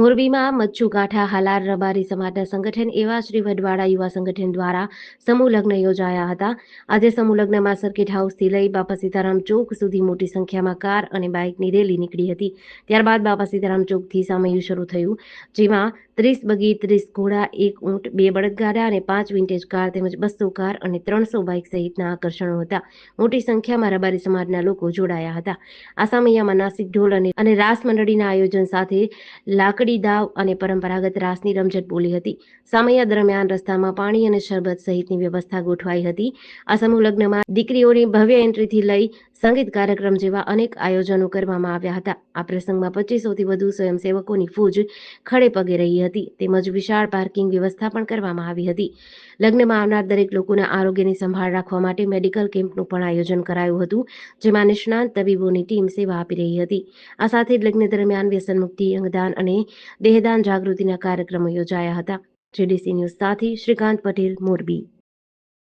મોરબીમાં મચ્છુ કાંઠા હાલાર રબારી સમાજના સંગઠન એવા શ્રી વડવાડા યુવા સંગઠન દ્વારા સમૂહ લગ્ન યોજાયા હતા. આજે સમૂહ લગ્નમાં સર્કિટ હાઉસથી લઈ બાપા સીતારામ ચોક સુધી મોટી સંખ્યામાં કાર અને બાઇકની રેલી નીકળી હતી. ત્યારબાદ બાપા સીતારામ ચોકથી સામયું શરૂ થયું, જેમાં ત્રીસ બગી ત્રીસ ઘોડા, એક ઊંટ, બે બળદગાડા અને પાંચ વિન્ટેજ કાર તેમજ બસો કાર અને ત્રણસો બાઇક સહિતના આકર્ષણો હતા. મોટી સંખ્યામાં રબારી સમાજના લોકો જોડાયા હતા. આ સામૈયામાં નાસિક ઢોલ અને રાસ મંડળીના આયોજન સાથે લાકડી દાવ અને પરંપરાગત રાસની રમઝટ બોલી હતી. સમય દરમિયાન રસ્તામાં પાણી અને શરબત સહિતની વ્યવસ્થા ગોઠવાઈ હતી. આ સમૂહ લગ્નમાં દીકરીઓની ભવ્ય એન્ટ્રીથી લઈ સંગીત કાર્યક્રમ જેવા અનેક આયોજનો કરવામાં આવ્યા હતા. આ પ્રસંગમાં પચીસોથી વધુ સ્વયંસેવકોની ફૂજ ખડે પગે રહી હતી. તેમજ વિશાળ પાર્કિંગ વ્યવસ્થા પણ કરવામાં આવી હતી. લગ્નમાં આવનાર દરેક લોકોના આરોગ્યની સંભાળ રાખવા માટે મેડિકલ કેમ્પનું પણ આયોજન કરાયું હતું, જેમાં નિષ્ણાંત તબીબોની ટીમ સેવા આપી રહી હતી. આ સાથે જ લગ્ન દરમિયાન વ્યસન મુક્તિ અંગદાન અને દેહદાન જાગૃતિના કાર્યક્રમો યોજાયા હતા. જીડીસી ન્યૂઝ સાથે શ્રીકાંત પટેલ, મોરબી.